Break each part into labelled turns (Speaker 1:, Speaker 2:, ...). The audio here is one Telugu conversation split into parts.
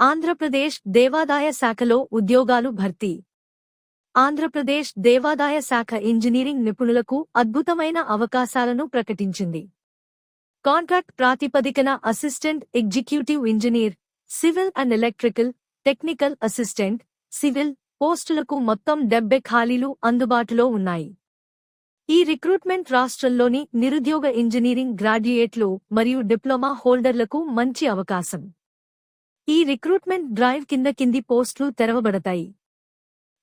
Speaker 1: ఆంధ్రప్రదేశ్ దేవాదాయ శాఖలో ఉద్యోగాలు భర్తీ. ఆంధ్రప్రదేశ్ దేవాదాయ శాఖ ఇంజనీరింగ్ నిపుణులకు అద్భుతమైన అవకాశాలను ప్రకటించింది. కాంట్రాక్ట్ ప్రాతిపదికన assistant executive engineer civil and electrical technical assistant civil పోస్టులకు మొత్తం డెబ్బై ఖాళీలు అందుబాటులో ఉన్నాయి. ఈ రిక్రూట్మెంట్ రాష్ట్రంలోని నిరుద్యోగ ఇంజనీరింగ్ గ్రాడ్యుయేట్లు మరియు డిప్లొమా హోల్డర్లకు మంచి అవకాశం. ఈ రిక్రూట్మెంట్ డ్రైవ్ కింద కింది పోస్టులు తెరవబడతాయి.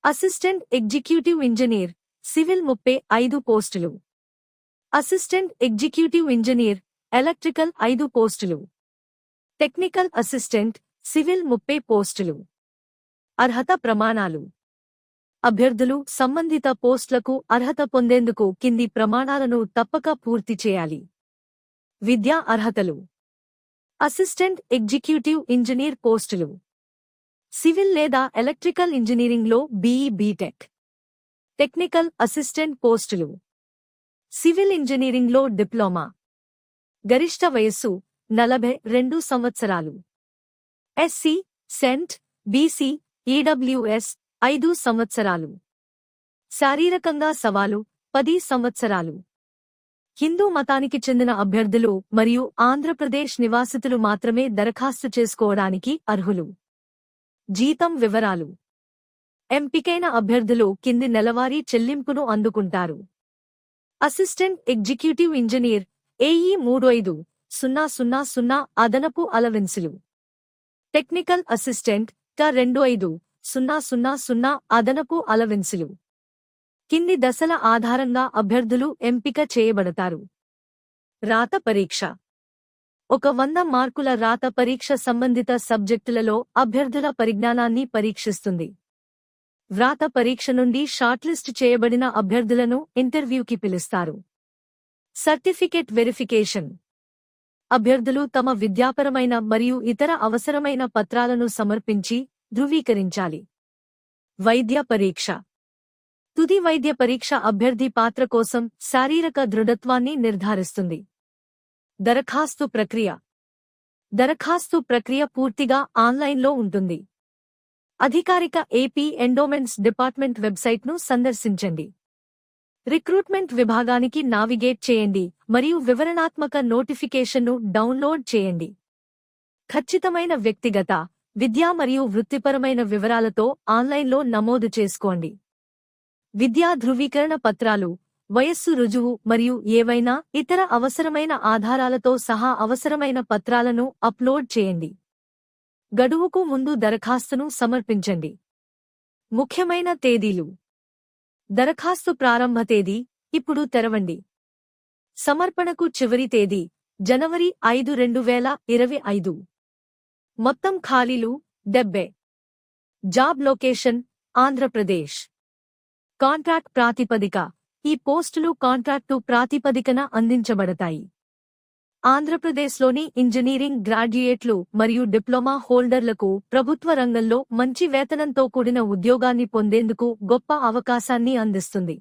Speaker 1: అసిస్టెంట్ ఎగ్జిక్యూటివ్ ఇంజనీర్ సివిల్ ముప్పై ఐదు పోస్టులు. అసిస్టెంట్ ఎగ్జిక్యూటివ్ ఇంజనీర్ ఎలక్ట్రికల్ ఐదు పోస్టులు. టెక్నికల్ అసిస్టెంట్ సివిల్ ముప్పై పోస్టులు. అర్హత ప్రమాణాలు. అభ్యర్థులు సంబంధిత పోస్టులకు అర్హత పొందేందుకు కింది ప్రమాణాలను తప్పక పూర్తి చేయాలి. విద్యా అర్హతలు. అసిస్టెంట్ ఎగ్జిక్యూటివ్ ఇంజనీర్ పోస్టులు. సివిల్ లేదా ఎలక్ట్రికల్ ఇంజనీరింగ్లో బీఈ బీటెక్. టెక్నికల్ అసిస్టెంట్ పోస్టులు. సివిల్ ఇంజనీరింగ్లో డిప్లొమా. గరిష్ట వయస్సు నలభై రెండు సంవత్సరాలు. ఎస్సీ సెంట్ బీసీ ఈడబ్ల్యూఎస్ ఐదు సంవత్సరాలు. శారీరకంగా సవాలు పది సంవత్సరాలు. హిందూ మతానికి చెందిన అభ్యర్థులు మరియు ఆంధ్రప్రదేశ్ నివాసితులు మాత్రమే దరఖాస్తు చేసుకోవడానికి అర్హులు. జీతం వివరాలు. ఎంపికైన అభ్యర్థులు కింది నెలవారీ చెల్లింపును అందుకుంటారు. అసిస్టెంట్ ఎగ్జిక్యూటివ్ ఇంజనీర్ ఏఈ మూడు ఐదు సున్నా సున్నా సున్నా అదనపు అలవెన్సులు. టెక్నికల్ అసిస్టెంట్ ట రెండు ఐదు సున్నా సున్నా సున్నా అదనపు అలవెన్సులు. కింది దశల ఆధారంగా అభ్యర్థులు ఎంపిక చేయబడతారు. రాత పరీక్ష. ఒక వంద మార్కుల రాత పరీక్ష సంబంధిత సబ్జెక్టులలో అభ్యర్థుల పరిజ్ఞానాన్ని పరీక్షిస్తుంది. వ్రాత పరీక్ష నుండి షార్ట్లిస్ట్ చేయబడిన అభ్యర్థులను ఇంటర్వ్యూకి పిలుస్తారు. Certificate verification. అభ్యర్థులు తమ విద్యాపరమైన మరియు ఇతర అవసరమైన పత్రాలను సమర్పించి ధృవీకరించాలి. వైద్య పరీక్ష. తుది వైద్య పరీక్ష అభ్యర్థి పాత్ర కోసం శారీరక దృఢత్వాన్ని నిర్ధారిస్తుంది. దరఖాస్తు ప్రక్రియ. దరఖాస్తు ప్రక్రియ పూర్తిగా ఆన్లైన్లో ఉంటుంది. అధికారిక ఏపీ ఎండోమెంట్స్ డిపార్ట్మెంట్ వెబ్సైట్ను సందర్శించండి. రిక్రూట్మెంట్ విభాగానికి నావిగేట్ చేయండి మరియు వివరణాత్మక నోటిఫికేషన్ను డౌన్లోడ్ చేయండి. ఖచ్చితమైన వ్యక్తిగత విద్యా మరియు వృత్తిపరమైన వివరాలతో ఆన్లైన్లో నమోదు చేసుకోండి. విద్యా ధృవీకరణ పత్రాలు వయస్సు రుజువు మరియు ఏవైనా ఇతర అవసరమైన ఆధారాలతో సహా అవసరమైన పత్రాలను అప్లోడ్ చేయండి. గడువుకు ముందు దరఖాస్తును సమర్పించండి. ముఖ్యమైన తేదీలు. దరఖాస్తు ప్రారంభ తేదీ ఇప్పుడు తెరవండి. సమర్పణకు చివరి తేదీ జనవరి ఐదు రెండు వేల ఇరవై ఐదు. మొత్తం ఖాళీలు డెబ్బే. Job location Andhra Pradesh. Contract ప్రాతిపదిక. ఈ పోస్టులు కాంట్రాక్టు ప్రాతిపదికన అందించబడతాయి. ఆంధ్రప్రదేశ్లోని ఇంజనీరింగ్ గ్రాడ్యుయేట్లు మరియు డిప్లొమా హోల్డర్లకు ప్రభుత్వ రంగంలో మంచి వేతనంతో కూడిన ఉద్యోగాన్ని పొందేందుకు గొప్ప అవకాశాన్ని అందిస్తుంది.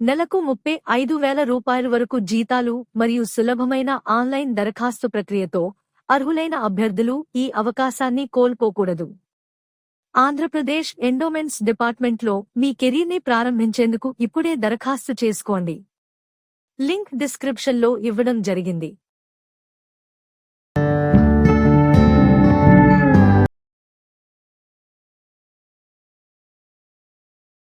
Speaker 1: నెలకు ముప్పై ఐదు వేల రూపాయల వరకు జీతాలు మరియు సులభమైన ఆన్లైన్ దరఖాస్తు ప్రక్రియతో అర్హులైన అభ్యర్థులు ఈ అవకాశాన్ని కోల్పోకూడదు. ఆంధ్రప్రదేశ్ ఎండోమెంట్స్ డిపార్ట్మెంట్లో మీ కెరీర్ని ప్రారంభించేందుకు ఇప్పుడే దరఖాస్తు చేసుకోండి. లింక్ డిస్క్రిప్షన్లో ఇవ్వడం జరిగింది.